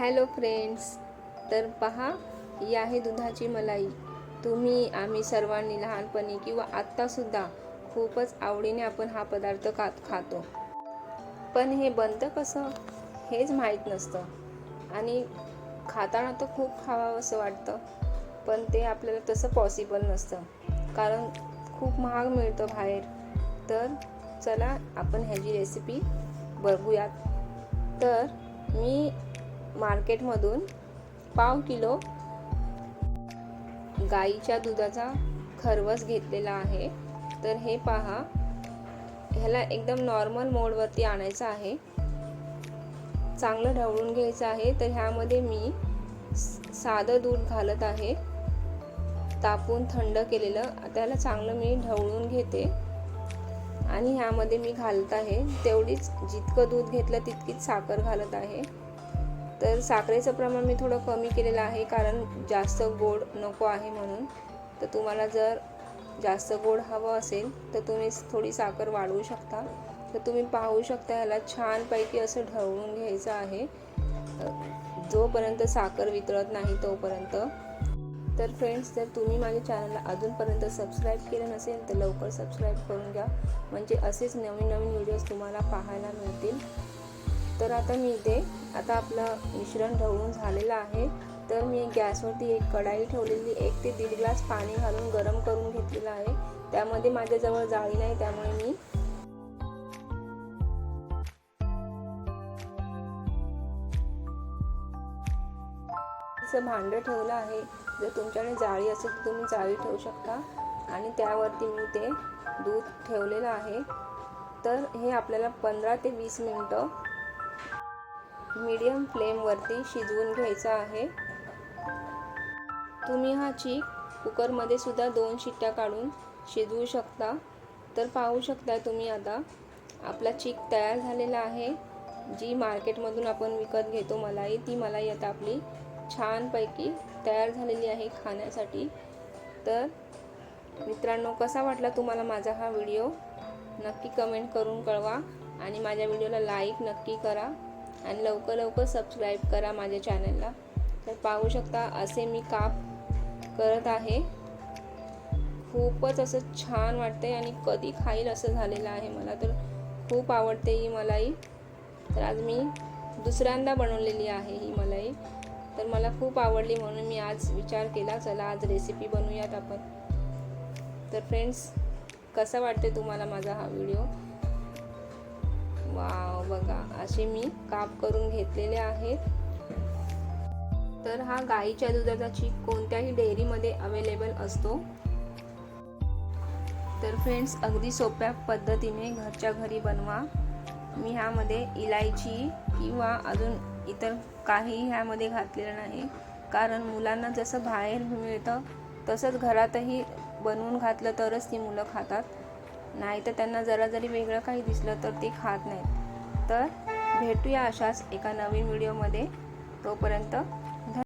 Hello friends तर पहा ही आहे दुधाची मलाई. तुम्ही आम्ही सर्वांनी लहानपणी किंवा आत्तासुद्धा खूपच आवडीने आपण हा पदार्थ खात खातो. पण हे बनतं कसं? हेच माहीत नसतं. आणि खाताना तर खूप खावावं असं वाटतं पण ते आपल्याला तसं पॉसिबल नसतं. कारण खूप महाग मिळतं बाहेर. तर चला आपण ह्याची रेसिपी बघूयात. तर मी मार्केटमधून पाव किलो गाईच्या दुधाचा खरवस घेतलेला आहे. तर हे पहा. ह्याला एकदम नॉर्मल मोडवरती आणायचं आहे. चांगलं ढवळून घ्यायचं आहे. तर ह्यामध्ये मी साधं दूध घालत आहे. तापून थंड केलेलं. त्याला चांगलं मी ढवळून घेते. आणि ह्यामध्ये मी घालत आहे. तेवढीच जितकं दूध घेतलं तितकीच साखर घालत आहे. तर साखरेचं प्रमाण मी थोडं कमी केलेलं आहे कारण जास्त गोड नको आहे म्हणून. तर तुम्हाला जर जास्त गोड हवं असेल तर तुम्ही थोडी साखर वाढवू शकता. तर तुम्ही पाहू शकता ह्याला छानपैकी असं ढवळून घ्यायचं आहे. जोपर्यंत साखर वितळत नाही तोपर्यंत. तर फ्रेंड्स जर तुम्ही माझ्या चॅनलला अजूनपर्यंत सबस्क्राईब केलं नसेल तर लवकर सबस्क्राईब करून घ्या. म्हणजे असेच नवीन नवीन व्हिडिओज तुम्हाला पाहायला मिळतील. तर आता मी इथे आता आपलं मिश्रण ढवळून झालेलं आहे. तर मी गॅसवरती एक कढाई ठेवलेली एक ते दीड ग्लास पाणी घालून गरम करून घेतलेलं आहे. त्यामध्ये माझ्याजवळ जाळी नाही त्यामुळे मी असं भांडं ठेवलं आहे. जर तुमच्याकडे जाळी असेल तर तुम्ही जाळी ठेवू शकता. आणि त्यावरती मी ते दूध ठेवलेलं आहे. तर हे आपल्याला पंधरा ते वीस मिनटं मीडियम फ्लेमवरती शिजवून घ्यायचं आहे. तुम्ही हा चीक कुकरमध्ये सुद्धा दोन शिट्ट्या काढून शिजवू शकता. तर पाहू शकता तुम्ही आता आपला चीक तयार झालेला आहे. जी मार्केटमधून आपण विकत घेतो मलाई ती मलाई आता आपली छानपैकी तयार झालेली आहे खाण्यासाठी. तर मित्रांनो कसा वाटला तुम्हाला माझा हा व्हिडिओ? नक्की कमेंट करून कळवा आणि माझ्या व्हिडिओला लाईक नक्की करा. आणि लवकर लवकर सबस्क्राईब करा माझ्या चॅनलला तर पाहू शकता असे मी काप करत आहे. खूपच असं छान वाटते आणि कधी खाईल असं झालेलं आहे मला. तर खूप आवडते ही मलाई. तर आज मी दुसऱ्यांदा बनवलेली आहे ही मलाई. तर मला खूप आवडली म्हणून मी आज विचार केला चला आज रेसिपी बनवूयात आपण. तर फ्रेंड्स कसा वाटते तुम्हाला माझा हा व्हिडिओ वा बघा. असे मी काप करून घेतलेले आहेत. तर हा गाईच्या दुधाचा चीक कोणत्याही डेअरीमध्ये अवेलेबल असतो. तर फ्रेंड्स अगदी सोप्या पद्धतीने घरच्या घरी बनवा. मी ह्यामध्ये इलायची किंवा अजून इतर काही ह्यामध्ये घातलेलं नाही. कारण मुलांना जसं बाहेर मिळतं तसंच घरातही बनवून घातलं तरच ती मुलं खातात. नाही तर त्यांना जरा जरी वेगळं काही दिसलं तर ते खात नाहीत. तर भेटूया अशाच एका नवीन व्हिडिओमध्ये. तोपर्यंत